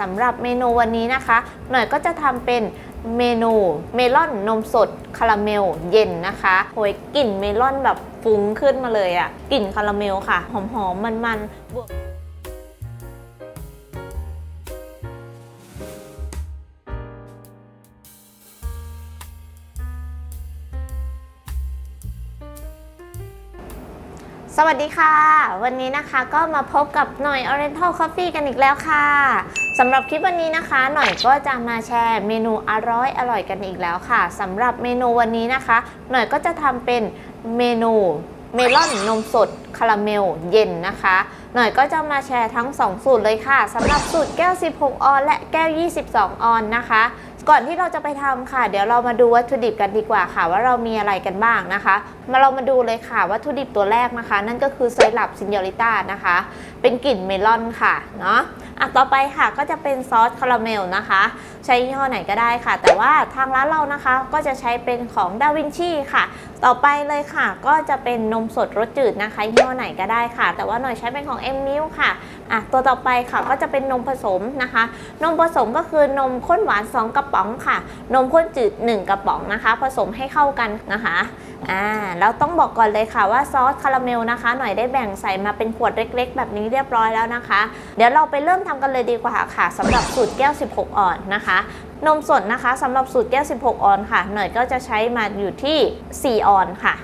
สำหรับเมนูวันนี้นะคะ หน่อยก็จะทำเป็นเมนูเมลอนนมสดคาราเมลเย็นนะคะโหยกลิ่นเมลอนแบบฟุ้งขึ้นมาเลยอะกลิ่นคาราเมลค่ะ หอมๆมันๆบวกสวัสดีค่ะ วันนี้นะคะก็มาพบกับหน่อย Oriental Coffee กันอีกแล้วค่ะ สำหรับคลิปวันนี้นะคะ หน่อยก็จะมาแชร์เมนูอร่อยอร่อยกันอีกแล้วค่ะสำหรับเมนูวันนี้นะคะ หน่อยก็จะทำเป็นเมนูเมลอนนมสดคาราเมลเย็นนะคะ หน่อยก็จะมาแชร์ทั้ง 2 สูตรเลยค่ะสำหรับสูตรแก้ว 16 ออน และแก้ว 22 ออนนะคะ ก่อนที่เราจะไปทำค่ะ เดี๋ยวเรามาดูวัตถุดิบกันดีกว่าค่ะ ว่าเรามีอะไรกันบ้างนะคะ มาเรามาดูเลยค่ะวัตถุดิบตัวแรกนะคะ นั่นก็คือไซรัปซินยอริต้านะคะ เป็นกลิ่นเมลอนค่ะเนาะอะต่อไปค่ะก็จะเป็นซอสคาราเมลนะคะ ใช้ยี่ห้อไหนก็ได้ค่ะ แต่ว่าทางร้านเรานะคะก็จะใช้เป็นของดาวินชีค่ะ ต่อไปเลยค่ะก็จะเป็นนมสดรสจืดนะคะยี่ห้อไหนก็ได้ค่ะ แต่ว่าหน่อยใช้เป็นของเอ็มมิลค่ะอะตัวต่อไปค่ะก็จะเป็นนมผสมนะคะ นมผสมก็คือนมข้นหวาน 2 กระป๋องค่ะ นมข้นจืด 1 กระป๋องนะคะ ผสมให้เข้ากันนะคะอ่าแล้วต้องบอกก่อนเลยค่ะว่าซอสคาราเมลนะคะ หน่อยได้แบ่งใส่มาเป็นขวดเล็ก ๆ แบบนี้เรียบร้อยแล้วนะคะ เดี๋ยวเราไปเริ่มทำกันเลยดีกว่าค่ะสำหรับสูตรแก้ว 16ออนนะคะ นมสดนะคะสำหรับสูตรแก้ว 16 ออนค่ะ หน่อยก็จะใช้มาอยู่ที่ 4 ออนค่ะ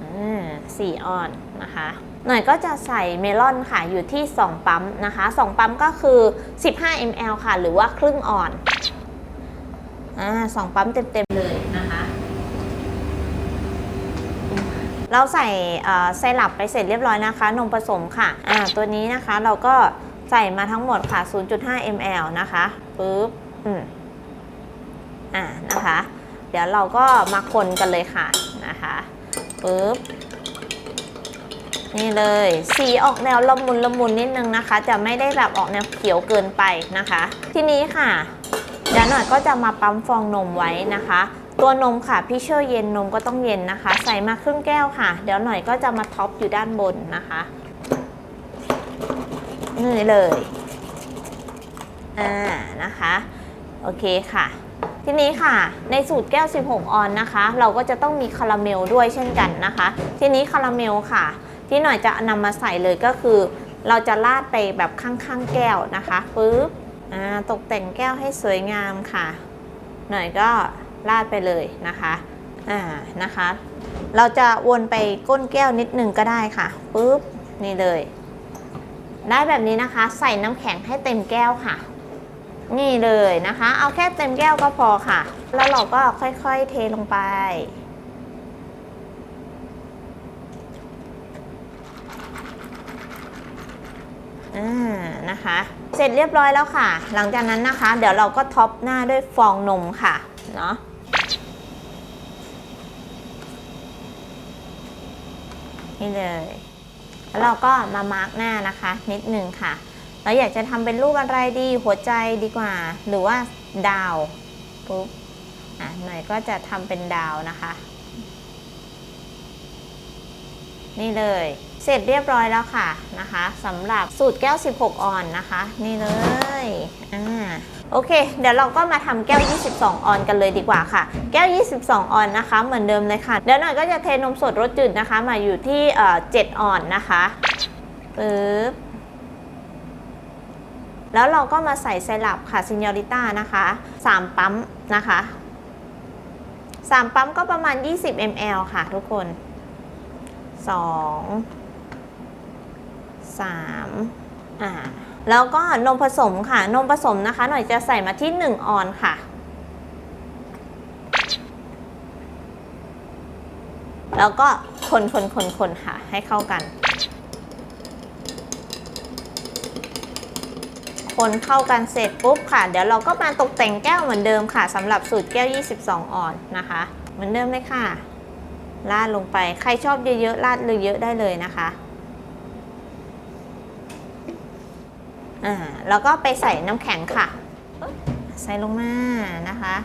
อ่า4ออน นะคะหน่อยก็จะใส่เมลอนค่ะอยู่ที่ 2 ปั๊มนะคะ 2 ปั๊มก็คือ 15 ml ค่ะ หรือว่าครึ่งออนอ่าสองปั๊มเต็มๆเลยนะคะ เราใส่ไซรัปไปเสร็จเรียบร้อยนะคะ นมผสมค่ะอ่าตัวนี้นะคะเราก็ใส่มาทั้งหมดค่ะ 0.5 ml นะคะปึ๊บอืมอ่านะคะ เดี๋ยวเราก็มาคนกันเลยค่ะนะคะปึ๊บ นี่เลย สีออกแนวละมุนละมุนนิดนึงนะคะ จะไม่ได้แบบออกแนวเขียวเกินไปนะคะ ทีนี้ค่ะเดี๋ยวหน่อยก็จะมาปั๊มฟองนมไว้นะคะ ตัวนมค่ะพี่เชื่อเย็นนมก็ต้องเย็นนะคะ ใส่มาครึ่งแก้วค่ะ เดี๋ยวหน่อยก็จะมาท็อปอยู่ด้านบนนะคะนี่เลยอ่านะคะโอเคค่ะทีนี้ค่ะ ในสูตรแก้ว 16 ออนนะคะ เราก็จะต้องมีคาราเมลด้วยเช่นกันนะคะ ทีนี้คาราเมลค่ะ ที่หน่อยจะนำมาใส่เลยก็คือ เราจะราดไปแบบข้างๆแก้วนะคะปึ๊บตกแต่งแก้วให้สวยงามค่ะ หน่อยก็ราดไปเลยนะคะอ่านะคะ เราจะวนไปก้นแก้วนิดนึงก็ได้ค่ะปึ๊บนี่เลย ได้แบบนี้นะคะ ใส่น้ำแข็งให้เต็มแก้วค่ะ นี่เลยนะคะ เอาแค่เต็มแก้วก็พอค่ะ แล้วเราก็ค่อยๆเทลงไป อ่านะคะ เสร็จเรียบร้อยแล้วค่ะ หลังจากนั้นนะคะ เดี๋ยวเราก็ท็อปหน้าด้วยฟองนมค่ะเนาะนี่เลย แล้วเราก็มามาร์กหน้านะคะ นิดนึงค่ะ เราอยากจะทำเป็นรูปอะไรดีหัวใจดีกว่า หรือว่าดาวปุ๊บอะหน่อยก็จะทำเป็นดาวนะคะ นี่เลย เสร็จเรียบร้อยแล้วค่ะนะคะสำหรับสูตรแก้ว 16 ออนนะคะ นี่เลยอ่าโอเค เดี๋ยวเราก็มาทำแก้ว 22 ออนกันเลยดีกว่าค่ะ แก้ว 22 ออนนะคะ เหมือนเดิมเลยค่ะ เดี๋ยวหน่อยก็จะเทนมสดรสจืดนะคะ มาอยู่ที่เอ่อ7ออนนะคะปึ๊บแล้วเราก็มาใส่ไซรัปค่ะซินยอริต้านะคะ3ปั๊มนะคะ 3 ปั๊มก็ประมาณ 20 ml ค่ะทุกคน 2 3อ่าแล้วก็นมผสมค่ะ นมผสมนะคะ หน่อยจะใส่มาที่ 1 ออนค่ะ แล้วก็คนคนคนคนค่ะ ให้เข้ากัน คนเข้ากันเสร็จปุ๊บค่ะ เดี๋ยวเราก็มาตกแต่งแก้วเหมือนเดิมค่ะสำหรับสูตรแก้ว 22 ออนนะคะ เหมือนเดิมเลยค่ะราดลงไป ใครชอบเยอะๆราดเลยเยอะได้เลยนะคะ อ่าแล้วก็ไปใส่น้ำแข็งค่ะ ใส่ลงมานะคะ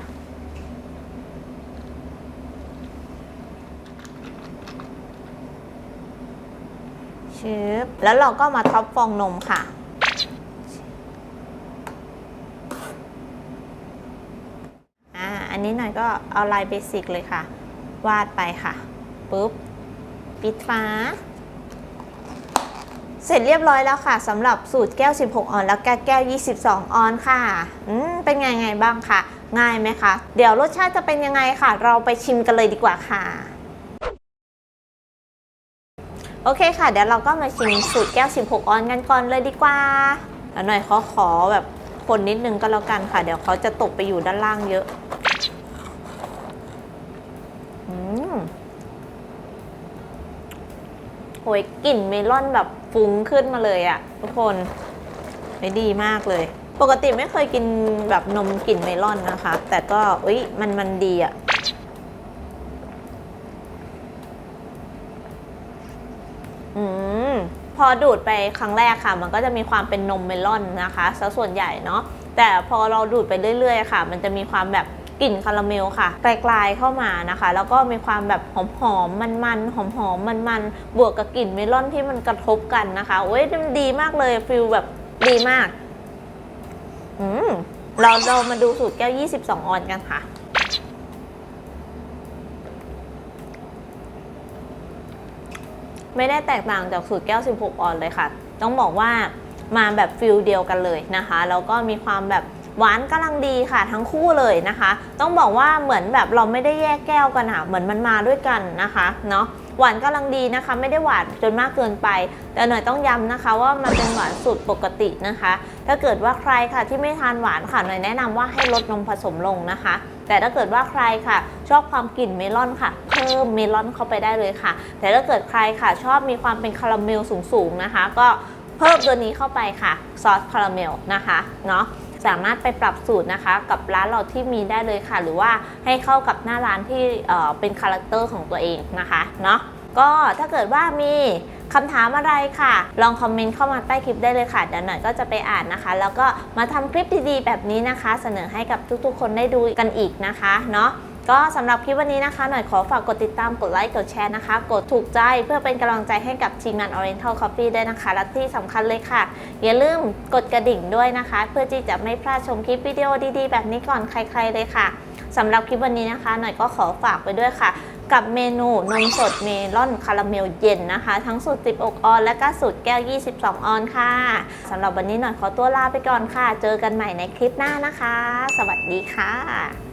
ชชึบแล้วเราก็มาท็อปฟองนมค่ะอันนี้หน่อยก็เอาลายเบสิกเลยค่ะ วาดไปค่ะปุ๊บ ปิดฝา เสร็จเรียบร้อยแล้วค่ะสำหรับสูตรแก้ว 16 ออนแล้วก็แก้ว 22 ออนค่ะอืมเป็นไงไงบ้างคะง่ายไหมคะเดี๋ยวรสชาติจะเป็นยังไงค่ะ เราไปชิมกันเลยดีกว่าค่ะโอเคค่ะ เดี๋ยวเราก็มาชิมสูตรแก้ว 16 ออนกันก่อนเลยดีกว่าแล้วหน่อยขาขอแบบคนนิดนึงก็แล้วกันค่ะ เดี๋ยวเขาจะตกไปอยู่ด้านล่างเยอะ ยกลิ่นเมลอนแบบฟุ้งขึ้นมาเลยอะทุกคนไม่ดีมากเลย ปกติไม่เคยกินแบบนมกลิ่นเมลอนนะคะ แต่ก็อุ้ยมันมันดีอะอืมพอดูดไปครั้งแรกค่ะ มันก็จะมีความเป็นนมเมลอนนะคะซะส่วนใหญ่เนาะแต่พอเราดูดไปเรื่อยๆ ค่ะ มันจะมีความแบบ กลิ่นคาราเมลค่ะ ไกลๆเข้ามานะคะ แล้วก็มีความแบบหอมๆมันๆหอมๆมันๆบวกกับกลิ่นเมลอนที่มันกระทบกันนะคะโอ้ยมันดีมากเลยฟิลแบบดีมากอืมเราเรามาดูสูตรแก้ว 22 ออนกันค่ะไม่ได้แตกต่างจากสูตรแก้ว 16 ออนเลยค่ะ ต้องบอกว่ามาแบบฟิลเดียวกันเลยนะคะ แล้วก็มีความแบบ หวานกำลังดีค่ะทั้งคู่เลยนะคะ ต้องบอกว่าเหมือนแบบเราไม่ได้แยกแก้วกันอะเหมือนมันมาด้วยกันนะคะเนาะหวานกำลังดีนะคะ ไม่ได้หวานจนมากเกินไป แต่หน่อยต้องย้ำนะคะว่ามันเป็นหวานสูตรปกตินะคะ ถ้าเกิดว่าใครค่ะที่ไม่ทานหวานค่ะหน่อยแนะนำว่าให้ลดนมผสมลงนะคะ แต่ถ้าเกิดว่าใครค่ะ ชอบความกลิ่นเมลอนค่ะ เพิ่มเมลอนเข้าไปได้เลยค่ะ แต่ถ้าเกิดใครค่ะชอบมีความเป็นคาราเมลสูงๆนะคะ ก็เพิ่มตัวนี้เข้าไปค่ะซอสคาราเมลนะคะเนาะ สามารถไปปรับสูตรนะคะ กับร้านเราที่มีได้เลยค่ะ หรือว่าให้เข้ากับหน้าร้านที่เเป็นคาแรคเตอร์ของตัวเองนะคะเนาะก็ถ้าเกิดว่ามีคำถามอะไรค่ะ ลองคอมเมนต์เข้ามาใต้คลิปได้เลยค่ะ เดี๋ยวหน่อยก็จะไปอ่านนะคะ แล้วก็มาทำคลิปดีๆ แบบนี้นะคะ เสนอให้กับทุกๆ คนได้ดูกันอีกนะคะเนาะ ก็สำหรับคลิปวันนี้นะคะ หน่อยขอฝากกดติดตามกดไลค์กดแชร์นะคะ กดถูกใจเพื่อเป็นกำลังใจให้กับทีมงาน Oriental Coffee ด้วยนะคะ และที่สำคัญเลยค่ะ อย่าลืมกดกระดิ่งด้วยนะคะ เพื่อที่จะไม่พลาดชมคลิปวิดีโอดีๆ แบบนี้ก่อนใคร ๆเลยค่ะสำหรับคลิปวันนี้นะคะ หน่อยก็ขอฝากไปด้วยค่ะ กับเมนูนมสดเมลอนคาราเมลเย็นนะคะ ทั้งสูตร10อกออน และก็สูตรแก้ว 22 ออนค่ะสำหรับวันนี้หน่อยขอตัวลาไปก่อนค่ะ เจอกันใหม่ในคลิปหน้านะคะ สวัสดีค่ะ